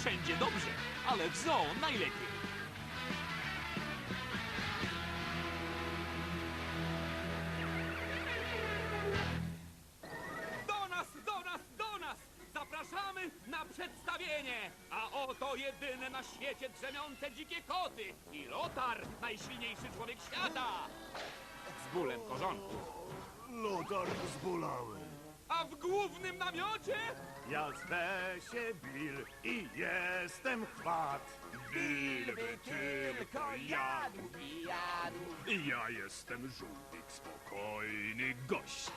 wszędzie dobrze, ale w zoo najlepiej. Do nas, do nas, do nas! Zapraszamy na przedstawienie! A oto jedyne na świecie drzemiące dzikie koty i Lotar, najsilniejszy człowiek świata! Z bólem korzonku. Lotar zbolały. A w głównym namiocie Ja zwę się Bill i jestem chwat. Bill by tylko jadł. I ja jestem żółwik, spokojny gość.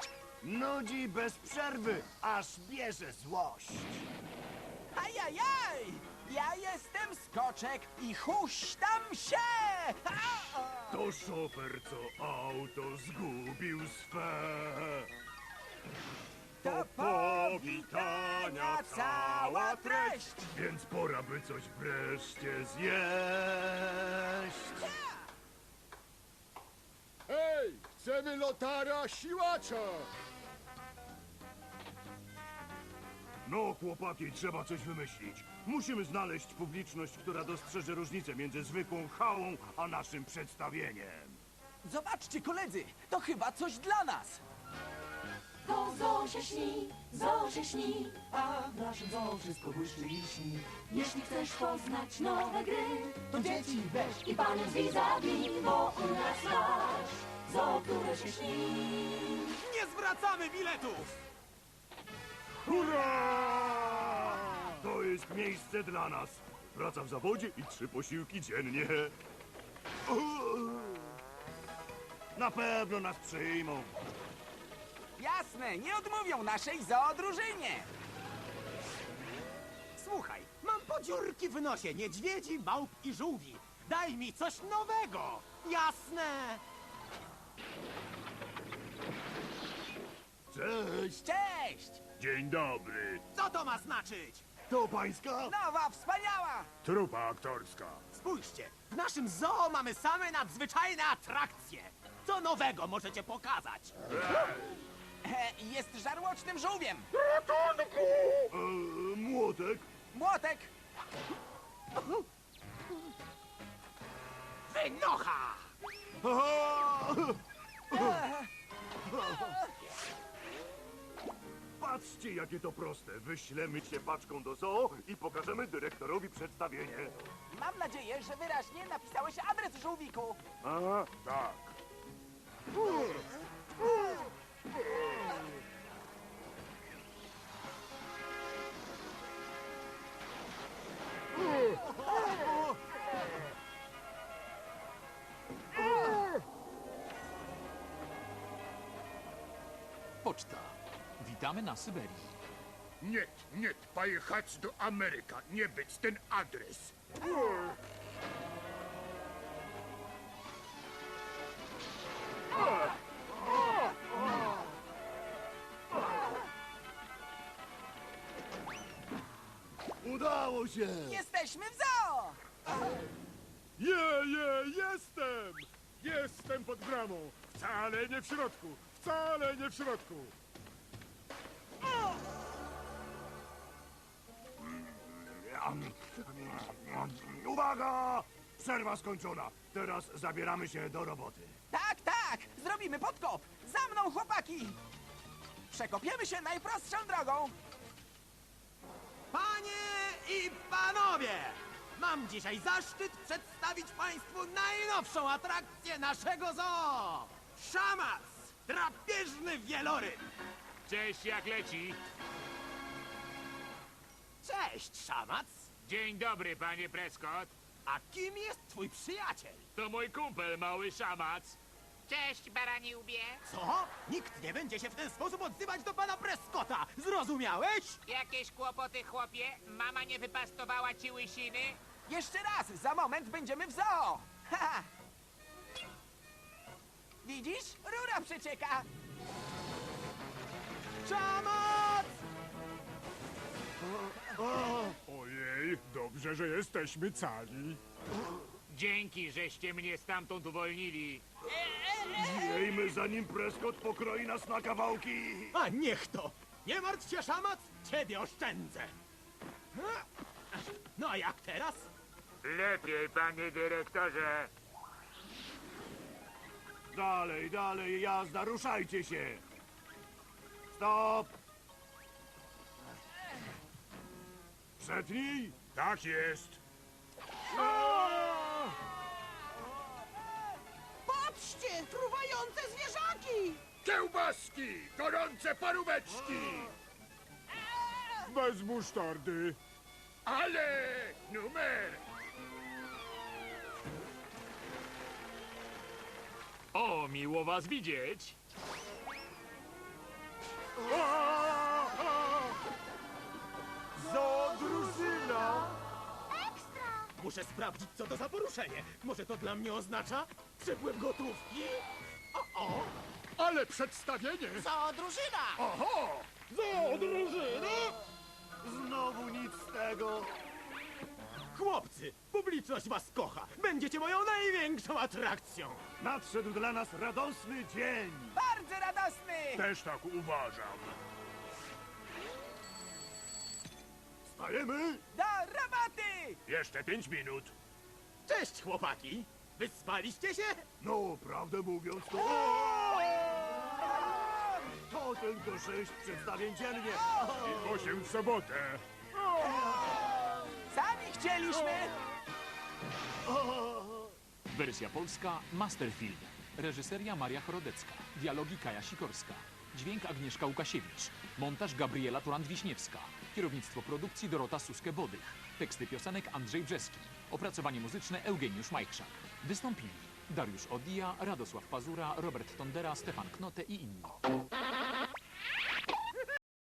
Nudzi bez przerwy, aż bierze złość. Ajajaj! Ja jestem skoczek i huśtam się! Ha! To szofer, co auto zgubił swe. To powitania cała treść! Więc pora by coś wreszcie zjeść. Hej, chcemy Lotara siłacza! No, chłopaki, trzeba coś wymyślić. Musimy znaleźć publiczność, która dostrzeże różnicę między zwykłą chałą a naszym przedstawieniem. Zobaczcie, koledzy, to chyba coś dla nas! Śni, się śni, a w naszym zoo wszystko błyszczy i śni. Jeśli chcesz poznać nowe gry, to dzieci weź i panią z vis-a-vis, bo u nas masz zoo, które się śni. nie zwracamy biletów! Hurra! To jest miejsce dla nas. Praca w zawodzie i trzy posiłki dziennie. Na pewno nas przyjmą. Jasne, nie odmówią naszej zoodrużynie! Słuchaj, mam podziurki w nosie niedźwiedzi, małp i żółwi. Daj mi coś nowego! Jasne! Cześć! Cześć! Dzień dobry. Co to ma znaczyć? To pańska? Nowa, wspaniała! Trupa aktorska. Spójrzcie, w naszym zoo mamy same nadzwyczajne atrakcje. Co nowego możecie pokazać? E, jest żarłocznym żółwiem! E, młotek? Młotek! Wynocha! Patrzcie, jakie to proste. Wyślemy cię paczką do zoo i pokażemy dyrektorowi przedstawienie. Mam nadzieję, że wyraźnie napisałeś adres żółwiku. A, tak. Poczta. Witamy na Syberii. Nie, nie, pojechać do Ameryka, nie być ten adres. Udało się! Jesteśmy w zoo! Je, je, jestem! Jestem pod bramą. Wcale nie w środku. Wcale nie w środku. Uwaga! Przerwa skończona. Teraz zabieramy się do roboty. Tak, tak! Zrobimy podkop! Za mną, chłopaki! Przekopiemy się najprostszą drogą! Panie i panowie! Mam dzisiaj zaszczyt przedstawić Państwu najnowszą atrakcję naszego zoo! Szamas! Drapieżny wieloryb! Cześć, jak leci? Cześć, Szamac! Dzień dobry, panie Prescott. A kim jest twój przyjaciel? To mój kumpel, mały szamac. Cześć, barani łbie. Co? Nikt nie będzie się w ten sposób odzywać do pana Prescotta! Zrozumiałeś? Jakieś kłopoty, chłopie? Mama nie wypastowała ci łysiny? Jeszcze raz, za moment będziemy w zoo! Ha! Widzisz? Rura przecieka! Szamac! Ojej, dobrze, że jesteśmy cali. Dzięki, żeście mnie stamtąd uwolnili. Zjejmy zanim Prescott pokroi nas na kawałki. A niech to! Nie martw się, Szamac! Ciebie oszczędzę! No a jak teraz? Lepiej, panie dyrektorze. Dalej, dalej, jazda, ruszajcie się! Stop! Przetnij! Tak jest. Patrzcie! Fruwające zwierzaki! Kiełbaski! Gorące paróweczki! Bez musztardy. Ale numer! O, miło was widzieć. Zo drużyna! Muszę sprawdzić, co to za poruszenie. Może to dla mnie oznacza przepływ gotówki? O, o! Ale przedstawienie! To drużyna! Oho! Zo drużyna! Znowu nic z tego! Chłopcy, publiczność was kocha. Będziecie moją największą atrakcją. Nadszedł dla nas radosny dzień! Bardzo radosny! Też tak uważam. Stajemy? Do roboty! Jeszcze pięć minut. Cześć, chłopaki. Wyspaliście się? No, prawdę mówiąc, to... To tylko sześć przedstawień dziennie! I osiem w sobotę. Sami chcieliśmy! Wersja polska Masterfilm. Reżyseria Maria Chorodecka. Dialogi Kaja Sikorska. Dźwięk Agnieszka Łukasiewicz. Montaż Gabriela Turand-Wiśniewska. Kierownictwo produkcji Dorota Suskę-Bodych. Teksty piosenek Andrzej Brzeski. Opracowanie muzyczne Eugeniusz Majchrzak. Wystąpili Dariusz Odija, Radosław Pazura, Robert Tondera, Stefan Knote i inni.